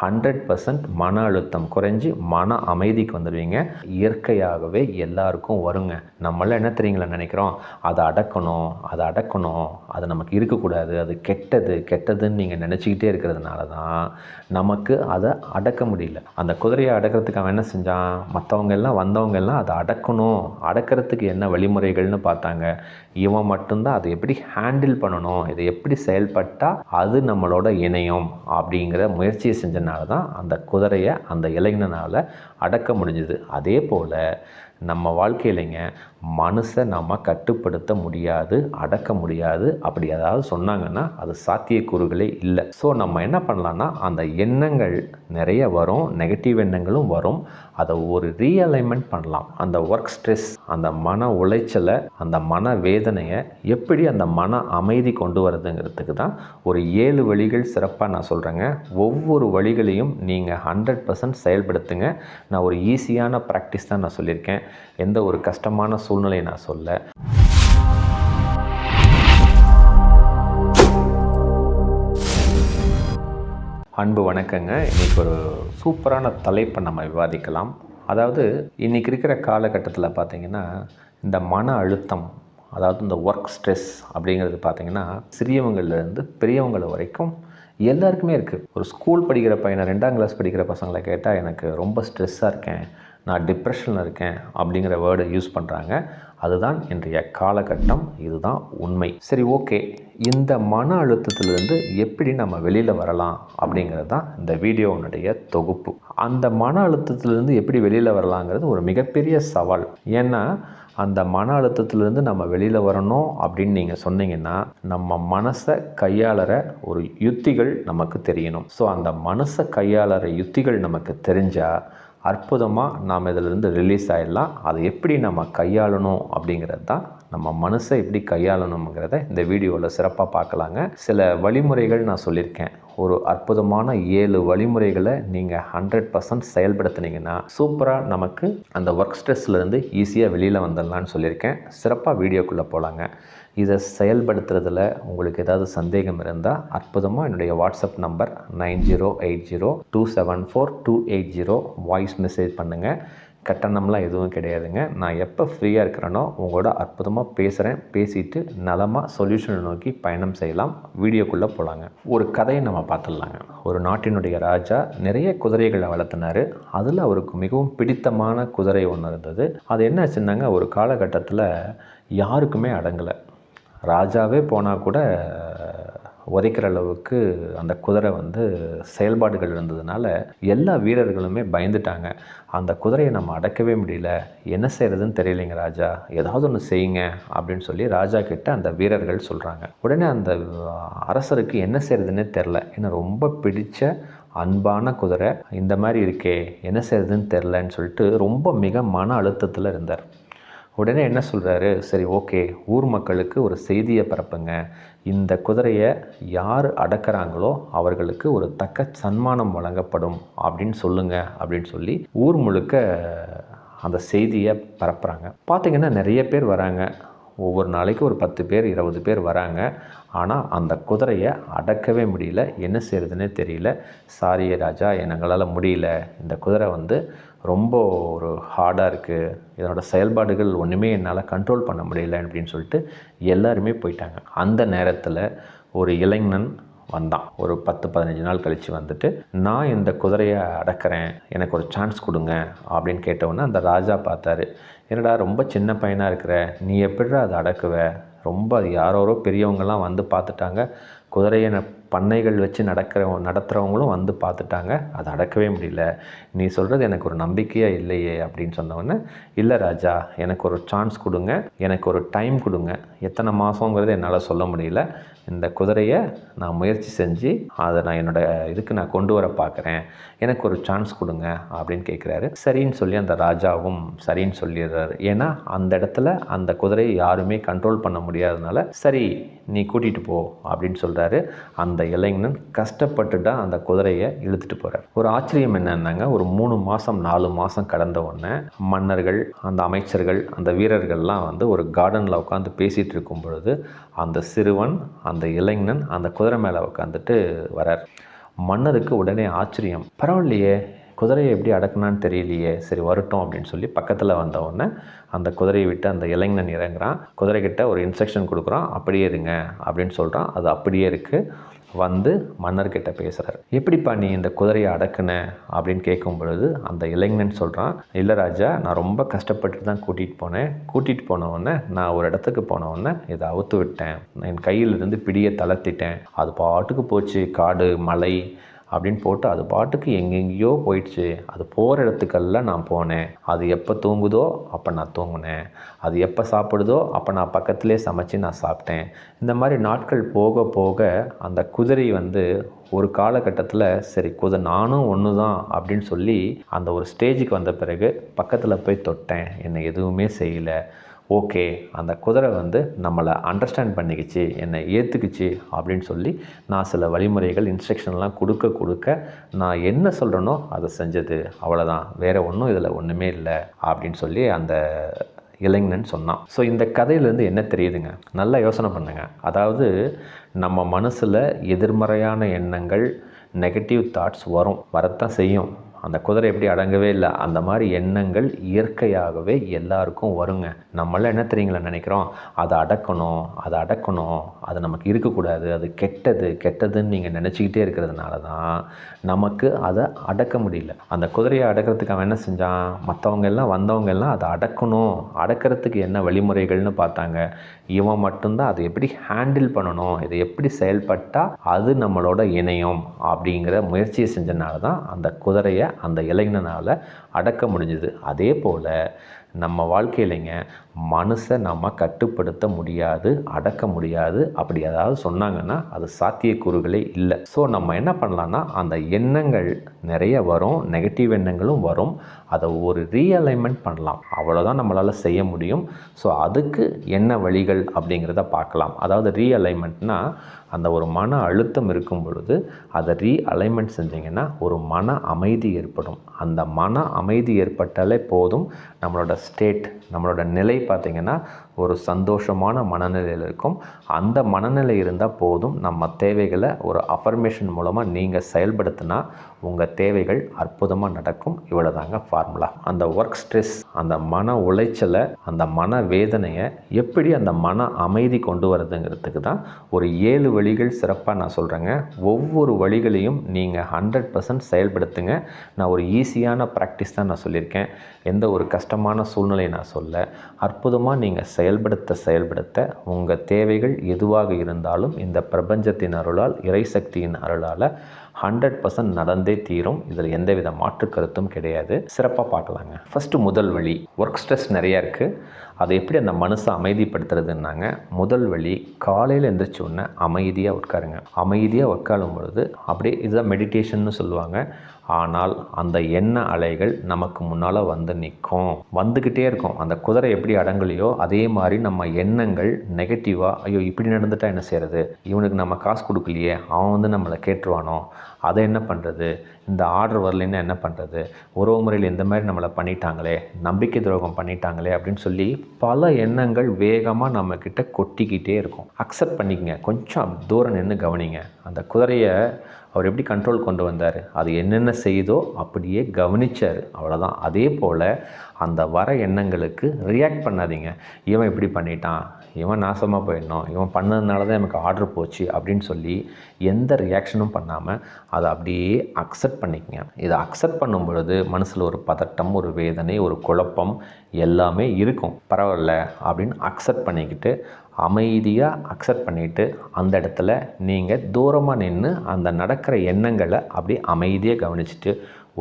Hundred percent மன அழுத்தம் குறைஞ்சி மன அமைதிக்கு வந்துடுவீங்க. இயற்கையாகவே எல்லாருக்கும் வருங்க. நம்மளாம் என்ன தெரியுங்களா நினைக்கிறோம்? அதை அடக்கணும் அதை அடக்கணும் அது நமக்கு இருக்கக்கூடாது அது கெட்டது கெட்டதுன்னு நீங்கள் நினச்சிக்கிட்டே இருக்கிறதுனால தான் நமக்கு அதை அடக்க முடியல. அந்த குதிரையை அடக்கிறதுக்கு அவன் என்ன செஞ்சான்? மற்றவங்க எல்லாம் வந்தவங்க எல்லாம் அதை அடக்கணும். அடக்கிறதுக்கு என்ன வழிமுறைகள்னு பார்த்தாங்க. இவன் மட்டும்தான் அதை எப்படி ஹேண்டில் பண்ணணும்? இதை எப்படி செயல்பட்டால் அது நம்மளோட இணையம்? அப்படிங்கிற முயற்சியை செஞ்சனால தான் அந்த குதிரையை அந்த இளைஞனால் அடக்க முடிஞ்சது. அதே போல் நம்ம வாழ்க்கையிலைங்க மனசை நம்ம கட்டுப்படுத்த முடியாது அடக்க முடியாது. அப்படி ஏதாவது சொன்னாங்கன்னா அது சாத்தியக்கூறுகளே இல்லை. ஸோ நம்ம என்ன பண்ணலான்னா அந்த எண்ணங்கள் நிறைய வரும் நெகட்டிவ் எண்ணங்களும் வரும். அதை ஒரு ரீஅலைன்மெண்ட் பண்ணலாம். அந்த ஒர்க் ஸ்ட்ரெஸ் அந்த மன உளைச்சலை அந்த மன வேதனையை எப்படி அந்த மன அமைதி கொண்டு வரதுங்கிறதுக்கு தான் ஒரு ஏழு வழிகள் சிறப்பாக நான் சொல்கிறேங்க ஒவ்வொரு வழிகளையும் நீங்கள் ஹண்ட்ரட் பர்சன்ட் செயல்படுத்துங்க. நான் ஒரு ஈஸியான ப்ராக்டிஸ் தான் நான் சொல்லியிருக்கேன். எந்த ஒரு கஷ்டமான சூழ்நிலையை நான் சொல்ல. அன்பு வணக்கங்க. இன்றைக்கி ஒரு சூப்பரான தலைப்பை நம்ம விவாதிக்கலாம். அதாவது இன்றைக்கி இருக்கிற காலகட்டத்தில் பார்த்திங்கன்னா இந்த மன அழுத்தம் அதாவது இந்த ஒர்க் ஸ்ட்ரெஸ் அப்படிங்கிறது பார்த்திங்கன்னா சிறியவங்கள்லேருந்து பெரியவங்கள வரைக்கும் எல்லாருக்குமே இருக்குது ஒரு ஸ்கூல் படிக்கிற பையனை ரெண்டாம் கிளாஸ் படிக்கிற பசங்களை கேட்டால் எனக்கு ரொம்ப ஸ்ட்ரெஸ்ஸாக இருக்கேன். நான் டிப்ரெஷனில் இருக்கேன் அப்படிங்கிற வேர்டை யூஸ் பண்ணுறாங்க அதுதான் இன்றைய காலகட்டம். இதுதான் உண்மை. சரி ஓகே இந்த மன அழுத்தத்திலிருந்து எப்படி நம்ம வெளியில் வரலாம் அப்படிங்கிறது தான் இந்த வீடியோனுடைய தொகுப்பு. அந்த மன அழுத்தத்திலிருந்து எப்படி வெளியில் வரலாங்கிறது ஒரு மிகப்பெரிய சவால். ஏன்னா அந்த மன அழுத்தத்திலேருந்து நம்ம வெளியில் வரணும் அப்படின்னு நீங்கள் சொன்னீங்கன்னா நம்ம மனசை கையாளுற ஒரு யுத்திகள் நமக்கு தெரியணும். ஸோ அந்த மனசை கையாளுற யுத்திகள் நமக்கு தெரிஞ்சால் அற்புதமாக நாம் இதிலிருந்து ரிலீஸ் ஆகிடலாம் அதை எப்படி நம்ம கையாளணும் அப்படிங்கிறது தான் நம்ம மனசை எப்படி கையாளணுங்கிறத இந்த வீடியோவில் சிறப்பாக பார்க்கலாங்க. சில வழிமுறைகள் நான் சொல்லியிருக்கேன். ஒரு அற்புதமான ஏழு வழிமுறைகளை நீங்கள் ஹண்ட்ரட் பர்சன்ட் செயல்படுத்துனீங்கன்னா சூப்பராக நமக்கு அந்த ஒர்க் ஸ்ட்ரெஸ்லேருந்து ஈஸியாக வெளியில் வந்துடலான்னு சொல்லியிருக்கேன். சிறப்பாக வீடியோக்குள்ளே போகலாங்க இதை செயல்படுத்துறதுல உங்களுக்கு ஏதாவது சந்தேகம் இருந்தால் அற்புதமாக என்னுடைய WhatsApp number nine zero eight zero two seven four two eight zero voice message பண்ணுங்கள் கட்டணம்லாம் எதுவும் கிடையாதுங்க. நான் எப்போ ஃப்ரீயாக இருக்கிறேனோ உங்களோட அற்புதமாக பேசுகிறேன் பேசிட்டு நலமாக சொல்யூஷனை நோக்கி பயணம் செய்யலாம். வீடியோக்குள்ளே போகலாங்க ஒரு கதையை நம்ம பார்த்துடலாங்க. ஒரு நாட்டினுடைய ராஜா நிறைய குதிரைகளை வளர்த்தினார். அதில் அவருக்கு மிகவும் பிடித்தமான குதிரை ஒன்று இருந்தது. அது என்ன ஆச்சுன்னாங்க ஒரு காலகட்டத்தில் யாருக்குமே அடங்கலை. ராஜாவே போனால் கூட உதைக்கிற அளவுக்கு அந்த குதிரை வந்து செயல்பாடுகள் இருந்ததுனால எல்லா வீரர்களுமே பயந்துட்டாங்க. அந்த குதிரையை நம்ம அடக்கவே முடியல. என்ன செய்கிறதுன்னு தெரியலைங்க ராஜா. ஏதாவது ஒன்று செய்யுங்க அப்படின்னு சொல்லி ராஜா கிட்ட அந்த வீரர்கள் சொல்கிறாங்க உடனே அந்த அரசருக்கு என்ன செய்கிறதுன்னே தெரில ஏன்னா ரொம்ப பிடிச்ச அன்பான குதிரை. இந்த மாதிரி இருக்கே என்ன செய்கிறதுன்னு தெரிலன்னு சொல்லிட்டு ரொம்ப மிக மன அழுத்தத்தில் இருந்தார். உடனே என்ன சொல்கிறாரு சரி ஓகே. ஊர் மக்களுக்கு ஒரு செய்தியை பரப்புங்க. இந்த குதிரையை யார் அடக்கிறாங்களோ அவர்களுக்கு ஒரு தக்க சன்மானம் வழங்கப்படும் அப்படின்னு சொல்லுங்க அப்படின்னு சொல்லி ஊர் முழுக்க அந்த செய்தியை பரப்புகிறாங்க பார்த்திங்கன்னா நிறைய பேர் வராங்க. ஒவ்வொரு நாளைக்கு ஒரு பத்து பேர் இருபது பேர் வராங்க. ஆனால் அந்த குதிரையை அடக்கவே முடியல. என்ன செய்கிறதுனே தெரியல. சாரி ராஜா எங்களால் முடியல. இந்த குதிரை வந்து ரொம்ப ஒரு ஹார்டாக இருக்குது இதனோட செயல்பாடுகள் ஒன்றுமே என்னால் கண்ட்ரோல் பண்ண முடியல அப்படின்னு சொல்லிட்டு எல்லாருமே போயிட்டாங்க. அந்த நேரத்தில் ஒரு இளைஞன் வந்தான். ஒரு பத்து பதினஞ்சு நாள் கழித்து வந்துட்டு நான் இந்த குதிரையை அடக்கிறேன். எனக்கு ஒரு சான்ஸ் கொடுங்க. அப்படின்னு கேட்டவுடனே அந்த ராஜா பார்த்தாரு என்னடா ரொம்ப சின்ன பையனாக இருக்கிற. நீ எப்படிடா அதை அடக்குவ? ரொம்ப அது யாரோரோ பெரியவங்கெல்லாம் வந்து பார்த்துட்டாங்க. குதிரையை பண்ணைகள் வச்சு நடக்கிற நடத்துகிறவங்களும் வந்து பார்த்துட்டாங்க. அதை அடக்கவே முடியல. நீ சொல்கிறது எனக்கு ஒரு நம்பிக்கையாக இல்லையே அப்படின்னு சொன்னவொடனே இல்லை ராஜா எனக்கு ஒரு சான்ஸ் கொடுங்க. எனக்கு ஒரு டைம் கொடுங்க. எத்தனை மாதங்கிறது என்னால் சொல்ல முடியல. இந்த குதிரையை நான் முயற்சி செஞ்சு அதை நான் என்னோடய இதுக்கு நான் கொண்டு வர பார்க்குறேன். எனக்கு ஒரு சான்ஸ் கொடுங்க அப்படின்னு கேட்குறாரு சரின்னு சொல்லி அந்த ராஜாவும் சரின்னு சொல்லிடுறாரு. ஏன்னா அந்த இடத்துல அந்த குதிரையை யாருமே கண்ட்ரோல் பண்ண முடியாதனால சரி நீ கூட்டிகிட்டு போ அப்படின்னு சொல்கிறாரு அந்த இளைஞன் கஷ்டப்பட்டு தான் அந்த குதிரையை இழுத்துட்டு போகிறார் ஒரு ஆச்சரியம் என்னன்னாங்க ஒரு மூணு மாதம் நாலு மாதம் கடந்த உடனே மன்னர்கள் அந்த அமைச்சர்கள் அந்த வீரர்கள்லாம் வந்து ஒரு கார்டனில் உட்காந்து பேசிகிட்டு இருக்கும் பொழுது அந்த சிறுவன் அந்த இளைஞன் அந்த குதிரை மேலே உட்காந்துட்டு வரார். மன்னருக்கு உடனே ஆச்சரியம் பரவாயில்லையே குதிரையை எப்படி அடக்குனான்னு தெரியலையே சரி வரட்டும் அப்படின்னு சொல்லி பக்கத்தில் வந்த உடனே அந்த குதிரையை விட்டு அந்த இளைஞன் இறங்குறான். குதிரைக்கிட்ட ஒரு இன்ஸ்ட்ரக்ஷன் கொடுக்குறான் அப்படியே இருங்க அப்படின்னு சொல்கிறான் அது அப்படியே இருக்குது வந்து மன்னர்கிட்ட பேசுகிறார் எப்படிப்பா நீ இந்த குதிரையை அடக்குன? அப்படின்னு கேட்கும் பொழுது அந்த இளைஞன் சொல்கிறான் இல்லை ராஜா நான் ரொம்ப கஷ்டப்பட்டு தான் கூட்டிகிட்டு போனேன். கூட்டிகிட்டு போனவுடனே நான் ஒரு இடத்துக்கு போனவுடனே இதை அவுத்து விட்டேன். என் கையிலிருந்து பிடியை தளர்த்திட்டேன். அது பாட்டுக்கு போச்சு. காடு மலை அப்படின்னு போட்டு அது பாட்டுக்கு எங்கெங்கேயோ போயிடுச்சு. அது போகிற இடத்துக்கெல்லாம் நான் போனேன். அது எப்போ தூங்குதோ அப்போ நான் தூங்கினேன். அது எப்போ சாப்பிடுதோ அப்போ நான் பக்கத்துலேயே சமைச்சு நான் சாப்பிட்டேன். இந்த மாதிரி நாட்கள் போக போக அந்த குதிரை வந்து ஒரு காலகட்டத்தில் சரி குதிரை நானும் ஒன்று தான் அப்படின்னு சொல்லி அந்த ஒரு ஸ்டேஜுக்கு வந்த பிறகு பக்கத்தில் போய் தொட்டேன். என்னை எதுவுமே செய்யலை. ஓகே அந்த குதிரை வந்து நம்மளை அண்டர்ஸ்டாண்ட் பண்ணிக்கிச்சு என்னை ஏற்றுக்குச்சு அப்படின்னு சொல்லி நான் சில வழிமுறைகள் இன்ஸ்ட்ரக்ஷன்லாம் கொடுக்க கொடுக்க நான் என்ன சொல்கிறேனோ அதை செஞ்சது. அவ்வளோதான் வேறு ஒன்றும் இதில் ஒன்றுமே இல்லை அப்படின்னு சொல்லி அந்த இளைஞன் சொன்னான். ஸோ இந்த கதையிலேருந்து என்ன தெரியுதுங்க? நல்லா யோசனை பண்ணுங்கள் அதாவது நம்ம மனசில் எதிர்மறையான எண்ணங்கள் நெகட்டிவ் தாட்ஸ் வரும். வரத்தான் செய்யும். அந்த குதிரை எப்படி அடங்கவே இல்லை அந்த மாதிரி எண்ணங்கள் இயற்கையாகவே எல்லாருக்கும் வருங்க. நம்மளாம் என்ன தெரியுங்களா நினைக்கிறோம்? அதை அடக்கணும் அதை அடக்கணும் அது நமக்கு இருக்கக்கூடாது அது கெட்டது கெட்டதுன்னு நீங்கள் நினச்சிக்கிட்டே இருக்கிறதுனால தான் நமக்கு அதை அடக்க முடியல. அந்த குதிரையை அடக்கிறதுக்கு அவன் என்ன செஞ்சான்? மற்றவங்க எல்லாம் வந்தவங்க எல்லாம் அதை அடக்கணும். அடக்கிறதுக்கு என்ன வழிமுறைகள்னு பார்த்தாங்க. இவன் மட்டும்தான் அதை எப்படி ஹேண்டில் பண்ணணும்? இதை எப்படி செயல்பட்டால் அது நம்மளோட இணையம்? அப்படிங்கிற முயற்சியை செஞ்சனால தான் அந்த குதிரையை அந்த இளைஞனால் அடக்க முடிஞ்சது. அதே போல் நம்ம வாழ்க்கையிலைங்க மனசை நம்ம கட்டுப்படுத்த முடியாது அடக்க முடியாது. அப்படி ஏதாவது சொன்னாங்கன்னா அது சாத்தியக்கூறுகளே இல்லை. ஸோ நம்ம என்ன பண்ணலான்னா அந்த எண்ணங்கள் நிறைய வரும் நெகட்டிவ் எண்ணங்களும் வரும். அதை ஒரு ரீஅலைன்மெண்ட் பண்ணலாம். அவ்வளோதான் நம்மளால் செய்ய முடியும். ஸோ அதுக்கு என்ன வழிகள் அப்படிங்கிறத பார்க்கலாம். அதாவது ரீஅலைன்மெண்ட்னால் அந்த ஒரு மன அழுத்தம் இருக்கும் பொழுது அதை ரீஅலைன்மெண்ட் செஞ்சிங்கன்னா ஒரு மன அமைதி ஏற்படும். அந்த மன அமைதி ஏற்பட்டாலே போதும். நம்மளோட ஸ்டேட் நம்மளோட நிலை பார்த்திங்கன்னா ஒரு சந்தோஷமான மனநிலையில் இருக்கும். அந்த மனநிலை இருந்தால் போதும். நம்ம தேவைகளை ஒரு அஃபர்மேஷன் மூலமாக நீங்கள் செயல்படுத்தினா உங்கள் தேவைகள் அற்புதமாக நடக்கும். இவ்வளோ தாங்க ஃபார்முலா அந்த ஒர்க் ஸ்ட்ரெஸ் அந்த மன உளைச்சலை அந்த மன வேதனையை எப்படி அந்த மன அமைதி கொண்டு வரதுங்கிறதுக்கு தான் ஒரு ஏழு வழிகள் சிறப்பாக நான் சொல்கிறேங்க ஒவ்வொரு வழிகளையும் நீங்கள் ஹண்ட்ரட் பர்சன்ட் செயல்படுத்துங்க. நான் ஒரு ஈஸியான ப்ராக்டிஸ் தான் நான் சொல்லியிருக்கேன். எந்த ஒரு கஷ்டமான சூழ்நிலையை நான் சொல்ல அற்புதமாக நீங்கள் செயல்படுத்த செயல்படுத்த உங்கள் தேவைகள் எதுவாக இருந்தாலும் இந்த பிரபஞ்சத்தின் அருளால் இறைசக்தியின் அருளால் ஹண்ட்ரட் பர்சன்ட் நடந்தே தீரும். இதில் எந்தவித மாற்று கருத்தும் கிடையாது. சிறப்பாக பார்க்கலாங்க. ஃபஸ்ட்டு முதல் வழி ஒர்க் ஸ்ட்ரெஸ் நிறையா இருக்குது அதை எப்படி அந்த மனசை அமைதிப்படுத்துறதுன்னாங்க முதல் வழி காலையில் எந்திரிச்ச உடனே அமைதியாக உட்காருங்க. அமைதியாக உட்காரும் பொழுது அப்படியே இதுதான் மெடிடேஷன்னு சொல்லுவாங்க. ஆனால் அந்த எண்ண அலைகள் நமக்கு முன்னால் வந்து நிற்கும். வந்துக்கிட்டே இருக்கும். அந்த குதிரை எப்படி அடங்கலையோ அதே மாதிரி நம்ம எண்ணங்கள் நெகட்டிவாக ஐயோ இப்படி நடந்துட்டால் என்ன செய்கிறது இவனுக்கு நம்ம காசு கொடுக்கலையே. அவன் வந்து நம்மளை கேட்டுருவானோ? அதை என்ன பண்ணுறது இந்த ஆர்டர் வரலைன்னா என்ன பண்ணுறது உறவு முறையில் இந்த மாதிரி நம்மளை பண்ணிட்டாங்களே நம்பிக்கை துரோகம் பண்ணிட்டாங்களே அப்படின்னு சொல்லி பல எண்ணங்கள் வேகமாக நம்மக்கிட்ட கொட்டிக்கிட்டே இருக்கும். அக்செப்ட் பண்ணிக்கங்க. கொஞ்சம் தூரம் நின்று கவனிங்க. அந்த குதிரையை அவர் எப்படி கண்ட்ரோல் கொண்டு வந்தார்? அது என்னென்ன செய்தோ அப்படியே கவனிச்சார். அவ்வளோதான் அதே போல் அந்த வர எண்ணங்களுக்கு ரியாக்ட் பண்ணாதீங்க. இவன் இப்படி பண்ணிட்டான். இவன் நாசமாக போயிடணும். இவன் பண்ணதுனால தான் எனக்கு ஆர்டர் போச்சு அப்படின்னு சொல்லி எந்த ரியாக்ஷனும் பண்ணாமல் அதை அப்படியே அக்செப்ட் பண்ணிக்கங்க. இதை அக்செப்ட் பண்ணும் பொழுது மனசில் ஒரு பதட்டம் ஒரு வேதனை ஒரு குழப்பம் எல்லாமே இருக்கும். பரவாயில்ல அப்படின்னு அக்செப்ட் பண்ணிக்கிட்டு அமைதியாக அக்செப்ட் பண்ணிவிட்டு அந்த இடத்துல நீங்கள் தூரமாக நின்று அந்த நடக்கிற எண்ணங்களை அப்படி அமைதியாக கவனிச்சுட்டு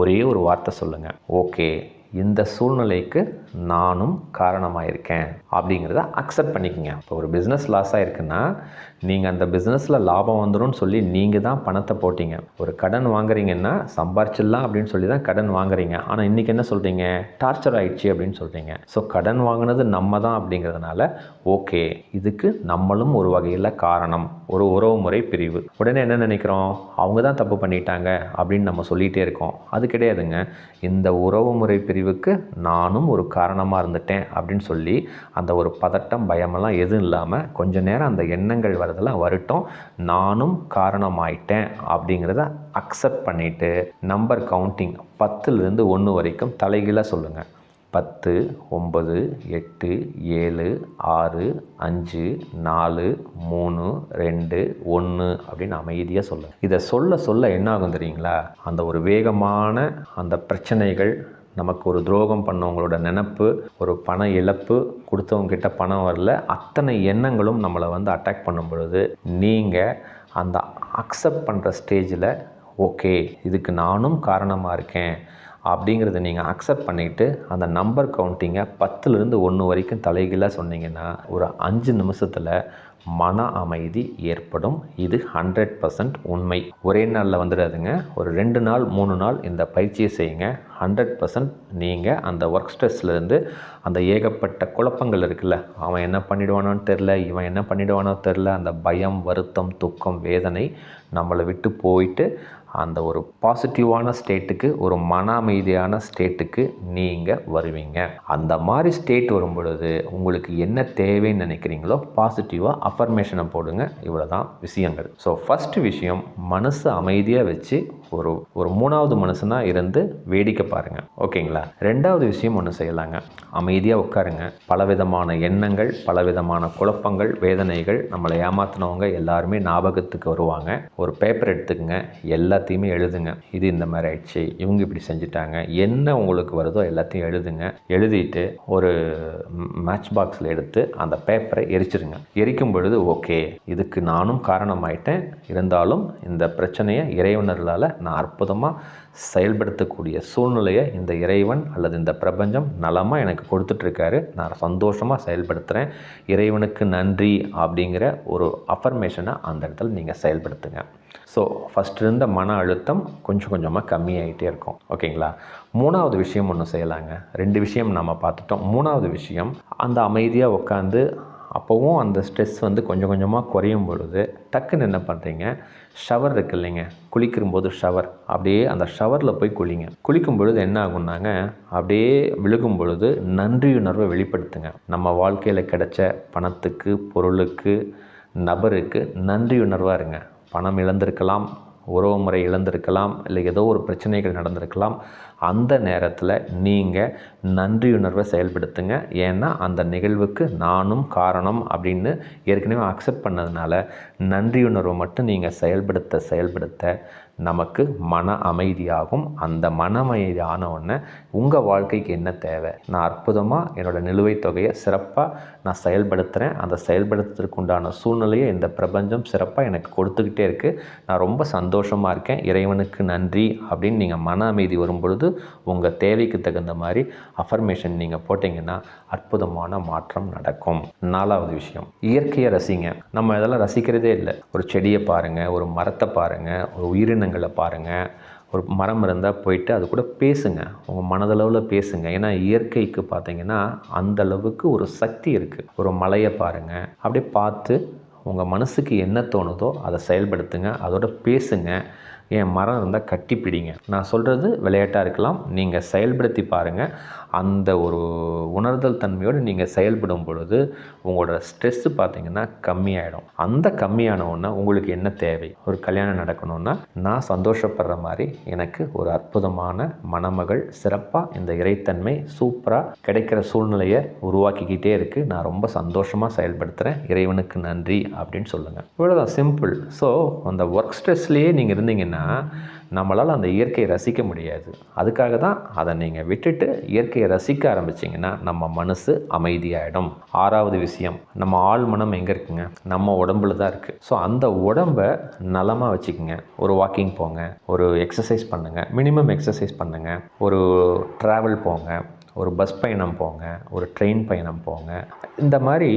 ஒரே ஒரு வார்த்தை சொல்லுங்கள் ஓகே. இந்த சூழ்நிலைக்கு நானும் காரணமாக இருக்கேன் அப்படிங்கிறத அக்செப்ட் பண்ணிக்கோங்க. இப்போ ஒரு பிஸ்னஸ் லாஸ் ஆகிருக்குன்னா நீங்கள் அந்த பிஸ்னஸில் லாபம் வந்துடும் சொல்லி நீங்கள் தான் பணத்தை போட்டீங்க. ஒரு கடன் வாங்குறீங்கன்னா சம்பாரிச்சிடலாம் அப்படின்னு சொல்லி தான் கடன் வாங்குறீங்க. ஆனால் இன்றைக்கி என்ன சொல்கிறீங்க டார்ச்சர் ஆயிடுச்சு அப்படின்னு சொல்கிறீங்க ஸோ கடன் வாங்கினது நம்ம தான் அப்படிங்கிறதுனால ஓகே இதுக்கு நம்மளும் ஒரு வகையில் காரணம். ஒரு உறவு முறை பிரிவு. உடனே என்ன நினைக்கிறோம்? அவங்க தான் தப்பு பண்ணிட்டாங்க அப்படின்னு நம்ம சொல்லிகிட்டே இருக்கோம். அது கிடையாதுங்க. இந்த உறவு முறை பிரிவுக்கு நானும் ஒரு காரணமாக இருந்துட்டேன் அப்படின்னு சொல்லி அந்த ஒரு பதட்டம் பயமெல்லாம் எதுவும் இல்லாமல் கொஞ்ச நேரம் அந்த எண்ணங்கள் வரதெல்லாம் வரட்டும். நானும் காரணமாயிட்டேன் அப்படிங்கிறத அக்செப்ட் பண்ணிவிட்டு நம்பர் கவுண்டிங் பத்துலேருந்து ஒன்று வரைக்கும் தலைகீழாக சொல்லுங்கள் பத்து ஒம்பது எட்டு ஏழு ஆறு அஞ்சு நாலு மூணு ரெண்டு ஒன்று அப்படின்னு அமைதியாக சொல்லுங்கள் இதை சொல்ல சொல்ல என்ன ஆகும் தெரியுங்களா? அந்த ஒரு வேகமான அந்த பிரச்சனைகள் நமக்கு ஒரு துரோகம் பண்ணவங்களோட நினப்பு ஒரு பண இழப்பு கொடுத்தவங்க கிட்ட பணம் வரல அத்தனை எண்ணங்களும் நம்மளை வந்து அட்டாக் பண்ணும் பொழுது நீங்கள் அந்த அக்செப்ட் பண்ணுற ஸ்டேஜில் ஓகே இதுக்கு நானும் காரணமாக இருக்கேன். அப்படிங்கிறத நீங்கள் அக்செப்ட் பண்ணிவிட்டு அந்த நம்பர் கவுண்டிங்கை பத்துலேருந்து ஒன்று வரைக்கும் தலைகீழாக சொன்னீங்கன்னா ஒரு அஞ்சு நிமிஷத்தில் மன அமைதி ஏற்படும். இது ஹண்ட்ரட் பர்சன்ட் உண்மை. ஒரே நாளில் வந்துடாதுங்க. ஒரு ரெண்டு நாள் மூணு நாள் இந்த பயிற்சியை செய்யுங்க. ஹண்ட்ரட் பர்சன்ட் நீங்கள் அந்த ஒர்க் ஸ்ட்ரெஸ்லேருந்து அந்த ஏகப்பட்ட குழப்பங்கள் இருக்குல்ல அவன் என்ன பண்ணிடுவானோன்னு தெரில இவன் என்ன பண்ணிடுவானோ தெரில அந்த பயம் வருத்தம் துக்கம் வேதனை நம்மளை விட்டு போயிட்டு அந்த ஒரு பாசிட்டிவான ஸ்டேட்டுக்கு ஒரு மன அமைதியான ஸ்டேட்டுக்கு நீங்கள் வருவீங்க. அந்த மாதிரி ஸ்டேட் வரும் பொழுது உங்களுக்கு என்ன தேவைன்னு நினைக்கிறீங்களோ பாசிட்டிவாக அஃபர்மேஷனை போடுங்க. இவ்வளோ தான் விஷயங்கள். ஸோ ஃபஸ்ட்டு விஷயம் மனசு அமைதியாக வச்சு ஒரு ஒரு மூணாவது மனுஷனாக இருந்து வேடிக்கை பாருங்கள் ஓகேங்களா? ரெண்டாவது விஷயம் ஒன்று செய்யலாங்க. அமைதியாக உட்காருங்க. பலவிதமான எண்ணங்கள் பலவிதமான குழப்பங்கள் வேதனைகள் நம்மளை ஏமாத்தினவங்க எல்லாருமே ஞாபகத்துக்கு வருவாங்க. ஒரு பேப்பர் எடுத்துக்கங்க. எல்லாத்தையுமே எழுதுங்க. இது இந்த மாதிரி ஆயிடுச்சு. இவங்க இப்படி செஞ்சுட்டாங்க. என்ன உங்களுக்கு வருதோ எல்லாத்தையும் எழுதுங்க. எழுதிட்டு ஒரு மேட்ச் பாக்ஸில் எடுத்து அந்த பேப்பரை எரிச்சிருங்க. எரிக்கும் பொழுது ஓகே இதுக்கு நானும் காரணமாயிட்டேன். இருந்தாலும் இந்த பிரச்சனையை இறைவனர்களால் நான் அற்புதமாக செயல்படுத்தக்கூடிய சூழ்நிலையை இந்த இறைவன் அல்லது இந்த பிரபஞ்சம் நலமாக எனக்கு கொடுத்துட்ருக்காரு. நான் சந்தோஷமாக செயல்படுத்துகிறேன் இறைவனுக்கு நன்றி அப்படிங்கிற ஒரு அஃபர்மேஷனை அந்த இடத்துல நீங்கள் செயல்படுத்துங்க. ஸோ ஃபஸ்ட் இருந்த மன அழுத்தம் கொஞ்சம் கொஞ்சமாக கம்மியாகிட்டே இருக்கும். ஓகேங்களா? மூணாவது விஷயம் ஒன்று செய்யலாங்க. ரெண்டு விஷயம் நம்ம பார்த்துட்டோம். மூணாவது விஷயம் அந்த அமைதியாக உட்காந்து அப்போவும் அந்த ஸ்ட்ரெஸ் வந்து கொஞ்சம் கொஞ்சமாக குறையும் பொழுது டக்குன்னு என்ன பண்ணுறீங்க ஷவர் இருக்கு இல்லைங்க. குளிக்கும் போது ஷவர் அப்படியே அந்த ஷவரில் போய் குளிங்க. குளிக்கும் பொழுது என்ன ஆகும்னாங்க? அப்படியே விழுகும் பொழுது நன்றியுணர்வை வெளிப்படுத்துங்க. நம்ம வாழ்க்கையில் கிடைச்ச பணத்துக்கு பொருளுக்கு நபருக்கு நன்றியுணர்வாக இருங்க. பணம் இழந்திருக்கலாம் உறவு முறை இழந்திருக்கலாம் இல்லை ஏதோ ஒரு பிரச்சனைகள் நடந்திருக்கலாம். அந்த நேரத்தில் நீங்கள் நன்றியுணர்வை செயல்படுத்துங்க. ஏன்னா அந்த நிகழ்வுக்கு நானும் காரணம் அப்படின்னு ஏற்கனவே அக்செப்ட் பண்ணதுனால நன்றியுணர்வை மட்டும் நீங்கள் செயல்படுத்த செயல்படுத்த நமக்கு மன அமைதியாகும். அந்த மன அமைதி ஆனவுடனே உங்கள் வாழ்க்கைக்கு என்ன தேவை? நான் அற்புதமாக என்னோடய நிலுவைத் தொகையை சிறப்பாக நான் செயல்படுத்துகிறேன் அந்த செயல்படுத்துறதுக்குண்டான சூழ்நிலையை இந்த பிரபஞ்சம் சிறப்பாக எனக்கு கொடுத்துக்கிட்டே இருக்குது நான் ரொம்ப சந்தோஷமாக இருக்கேன். இறைவனுக்கு நன்றி அப்படின்னு நீங்கள் மன அமைதி வரும் பொழுது உங்கள் தேவைக்கு தகுந்த மாதிரி அஃபர்மேஷன் நீங்கள் போட்டிங்கன்னா அற்புதமான மாற்றம் நடக்கும். நாலாவது விஷயம் இயற்கையை ரசிங்க. நம்ம இதெல்லாம் ரசிக்கிறதே இல்லை. ஒரு செடியை பாருங்கள் ஒரு மரத்தை பாருங்கள் ஒரு உயிரினங்களை பாருங்கள் ஒரு மரம் இருந்தால் போயிட்டு அது கூட பேசுங்க. உங்கள் மனதளவில் பேசுங்க. ஏன்னா இயற்கைக்கு பார்த்தீங்கன்னா அந்த அளவுக்கு ஒரு சக்தி இருக்குது ஒரு மலையை பாருங்கள் அப்படியே பார்த்து உங்கள் மனசுக்கு என்ன தோணுதோ அதை செயல்படுத்துங்க. அதோட பேசுங்க. என் மரம் இருந்தால் கட்டி பிடிங்க நான் சொல்கிறது விளையாட்டாக இருக்கலாம். நீங்கள் செயல்படுத்தி பாருங்கள் அந்த ஒரு உணர்தல் தன்மையோடு நீங்கள் செயல்படும் பொழுது உங்களோட ஸ்ட்ரெஸ்ஸு பார்த்தீங்கன்னா கம்மியாயிடும். அந்த கம்மியான உங்களுக்கு என்ன தேவை? ஒரு கல்யாணம் நடக்கணும்னா நான் சந்தோஷப்படுற மாதிரி எனக்கு ஒரு அற்புதமான மணமகள் சிறப்பாக இந்த இறைத்தன்மை சூப்பராக கிடைக்கிற சூழ்நிலையை உருவாக்கிக்கிட்டே இருக்குது நான் ரொம்ப சந்தோஷமாக செயல்படுத்துகிறேன் இறைவனுக்கு நன்றி அப்படின்னு சொல்லுங்கள் இவ்வளோதான் சிம்பிள் ஸோ அந்த ஒர்க் ஸ்ட்ரெஸ்லேயே நீங்கள் இருந்தீங்கன்னா நம்மளால் அந்த இயற்கையை ரசிக்க முடியாது. அதுக்காக தான் அதை நீங்கள் விட்டுட்டு இயற்கையை ரசிக்க ஆரம்பிச்சிங்கன்னா நம்ம மனசு அமைதியாயிடும். ஆறாவது விஷயம் நம்ம ஆள் மனம் எங்கே இருக்குங்க? நம்ம உடம்புல தான் இருக்குது ஸோ அந்த உடம்பை நலமாக வச்சுக்கோங்க. ஒரு வாக்கிங் போங்க ஒரு எக்ஸசைஸ் பண்ணுங்கள் மினிமம் எக்ஸசைஸ் பண்ணுங்கள் ஒரு ட்ராவல் போங்க ஒரு பஸ் பயணம் போங்க ஒரு ட்ரெயின் பயணம் போங்க. இந்த மாதிரி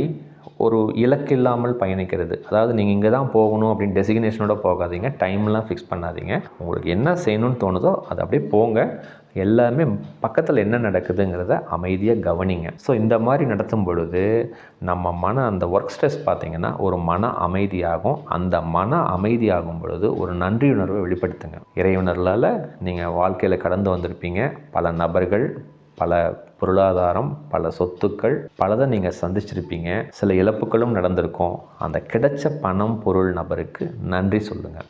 ஒரு இலக்கு இல்லாமல் பயணிக்கிறது. அதாவது நீங்கள் இங்கே தான் போகணும் அப்படின்னு டெசிக்னேஷனோட போகாதீங்க. டைம்லாம் ஃபிக்ஸ் பண்ணாதீங்க. உங்களுக்கு என்ன செய்யணும்னு தோணுதோ அது அப்படியே போங்க. எல்லாமே பக்கத்தில் என்ன நடக்குதுங்கிறத அமைதியாக கவனிங்க. ஸோ இந்த மாதிரி நடத்தும் பொழுது நம்ம மன அந்த ஒர்க் ஸ்ட்ரெஸ் பார்த்திங்கன்னா ஒரு மன அமைதியாகும். அந்த மன அமைதியாகும் பொழுது ஒரு நன்றியுணர்வை வெளிப்படுத்துங்க. இறையுணர்லால் நீங்கள் வாழ்க்கையில் கடந்து வந்திருப்பீங்க. பல நபர்கள் பல பொருளாதாரம் பல சொத்துக்கள் பலதை நீங்கள் சந்திச்சிருப்பீங்க. சில இழப்புகளும் நடந்திருக்கும். அந்த கிடைச்ச பணம் பொருள் நபருக்கு நன்றி சொல்லுங்கள்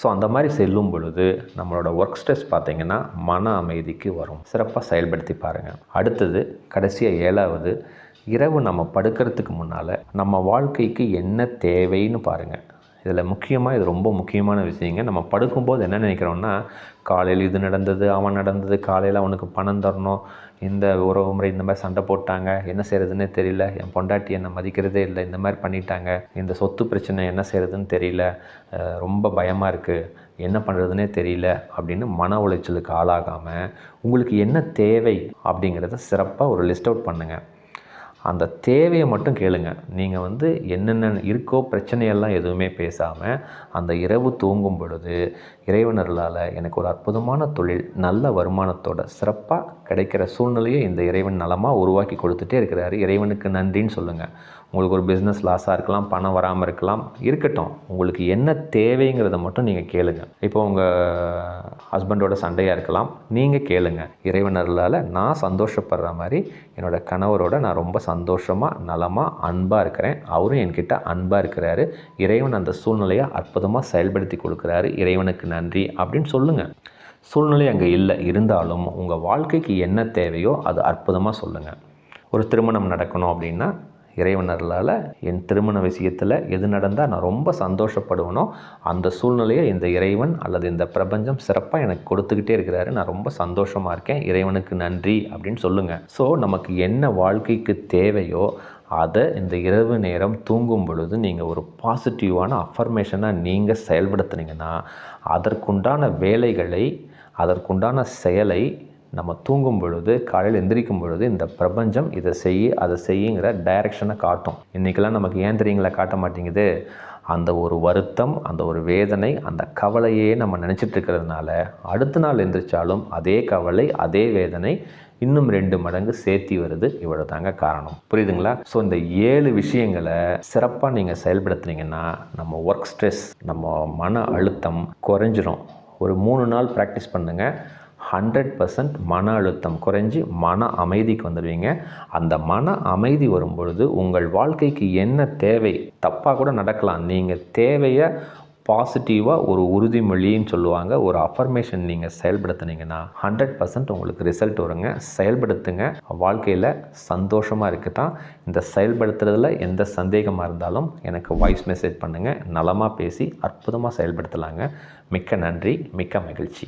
ஸோ அந்த மாதிரி செல்லும் பொழுது நம்மளோட ஒர்க் ஸ்ட்ரெஸ் பார்த்திங்கன்னா மன அமைதிக்கு வரும். சிறப்பாக செயல்படுத்தி பாருங்கள் அடுத்தது கடைசியாக ஏழாவது இரவு நம்ம படுக்கிறதுக்கு முன்னால் நம்ம வாழ்க்கைக்கு என்ன தேவைன்னு பாருங்கள் இதில் முக்கியமாக இது ரொம்ப முக்கியமான விஷயங்க. நம்ம படுக்கும்போது என்ன நினைக்கிறோம்னா காலையில் இது நடந்தது அவன் நடந்தது காலையில் அவனுக்கு பணம் தரணும் இந்த உறவு முறை இந்த மாதிரி சண்டை போட்டாங்க என்ன செய்கிறதுன்னே தெரியல என் பொண்டாட்டி என்னை மதிக்கிறதே இல்லை இந்த மாதிரி பண்ணிட்டாங்க இந்த சொத்து பிரச்சனை என்ன செய்கிறதுன்னு தெரியல ரொம்ப பயமாக இருக்குது என்ன பண்ணுறதுனே தெரியல அப்படின்னு மன உளைச்சலுக்கு ஆளாகாமல் உங்களுக்கு என்ன தேவை அப்படிங்கிறத சிறப்பாக ஒரு லிஸ்ட் அவுட் பண்ணுங்கள் அந்த தேவையை மட்டும் கேளுங்க. நீங்கள் வந்து என்னென்ன இருக்கோ பிரச்சனையெல்லாம் எதுவுமே பேசாமல் அந்த இரவு தூங்கும் பொழுது இறைவனர்களால் எனக்கு ஒரு அற்புதமான தொழில் நல்ல வருமானத்தோட சிறப்பாக கிடைக்கிற சூழ்நிலையை இந்த இறைவன் நலமாக உருவாக்கி கொடுத்துட்டே இருக்கிறாரு. இறைவனுக்கு நன்றின்னு சொல்லுங்கள் உங்களுக்கு ஒரு பிஸ்னஸ் லாஸாக இருக்கலாம் பணம் வராமல் இருக்கலாம் இருக்கட்டும். உங்களுக்கு என்ன தேவைங்கிறத மட்டும் நீங்கள் கேளுங்க. இப்போ உங்கள் ஹஸ்பண்டோட சண்டையாக இருக்கலாம் நீங்கள் கேளுங்க. இறைவனர்களால் நான் சந்தோஷப்படுற மாதிரி என்னோட கணவரோட நான் ரொம்ப சந்தோஷமாக நலமாக அன்பாக இருக்கிறேன். அவரும் என்கிட்ட அன்பாக இருக்கிறாரு. இறைவன் அந்த சூழ்நிலையை அற்புதமாக செயல்படுத்தி கொடுக்குறாரு. இறைவனுக்கு நன்றி அப்படின்னு சொல்லுங்கள் சூழ்நிலை அங்கே இல்லை. இருந்தாலும் உங்கள் வாழ்க்கைக்கு என்ன தேவையோ அது அற்புதமாக சொல்லுங்கள் ஒரு திருமணம் நடக்கணும் அப்படின்னா இறைவனர்களால் என் திருமண விஷயத்தில் எது நடந்தால் நான் ரொம்ப சந்தோஷப்படுவேனோ அந்த சூழ்நிலையை இந்த இறைவன் அல்லது இந்த பிரபஞ்சம் சிறப்பாக எனக்கு கொடுத்துக்கிட்டே இருக்கிறாரு. நான் ரொம்ப சந்தோஷமாக இருக்கேன். இறைவனுக்கு நன்றி அப்படின்னு சொல்லுங்கள் ஸோ நமக்கு என்ன வாழ்க்கைக்கு தேவையோ அதை இந்த இரவு நேரம் தூங்கும் பொழுது நீங்கள் ஒரு பாசிட்டிவான அஃபர்மேஷனாக நீங்கள் செயல்படுத்துனீங்கன்னா அதற்குண்டான வேலைகளை அதற்குண்டான செயலை நம்ம தூங்கும் பொழுது காலையில் எந்திரிக்கும் பொழுது இந்த பிரபஞ்சம் இதை செய்ய அதை செய்யுங்கிற டைரக்ஷனை காட்டும். இன்றைக்கெல்லாம் நமக்கு ஏன் தெரியுங்களா? காட்ட மாட்டேங்குது. அந்த ஒரு வருத்தம் அந்த ஒரு வேதனை அந்த கவலையே நம்ம நினச்சிட்டு இருக்கிறதுனால அடுத்த நாள் எந்திரிச்சாலும் அதே கவலை அதே வேதனை இன்னும் ரெண்டு மடங்கு சேர்த்தி வருது. இவ்வளோ தாங்க காரணம். புரியுதுங்களா? ஸோ இந்த ஏழு விஷயங்களை சிறப்பாக நீங்கள் செயல்படுத்துனீங்கன்னா நம்ம ஒர்க் ஸ்ட்ரெஸ் நம்ம மன அழுத்தம் குறைஞ்சிரும். ஒரு மூணு நாள் ப்ராக்டிஸ் பண்ணுங்கள் ஹண்ட்ரட் பர்சன்ட் மன அழுத்தம் குறைஞ்சி மன அமைதிக்கு வந்துடுவீங்க. அந்த மன அமைதி வரும் பொழுது உங்கள் வாழ்க்கைக்கு என்ன தேவை? தப்பாக கூட நடக்கலாம். நீங்கள் தேவையை பாசிட்டிவாக ஒரு உறுதிமொழின்னு சொல்லுவாங்க. ஒரு அஃபர்மேஷன் நீங்கள் செயல்படுத்துனீங்கன்னா ஹண்ட்ரட் பர்சன்ட் உங்களுக்கு ரிசல்ட் வருங்க. செயல்படுத்துங்க. வாழ்க்கையில் சந்தோஷமாக இருக்கு தான் இந்த செயல்படுத்துறதுல எந்த சந்தேகமாக இருந்தாலும் எனக்கு வாய்ஸ் மெசேஜ் பண்ணுங்கள் நலமாக பேசி அற்புதமாக செயல்படுத்தலாங்க. மிக்க நன்றி. மிக்க மகிழ்ச்சி.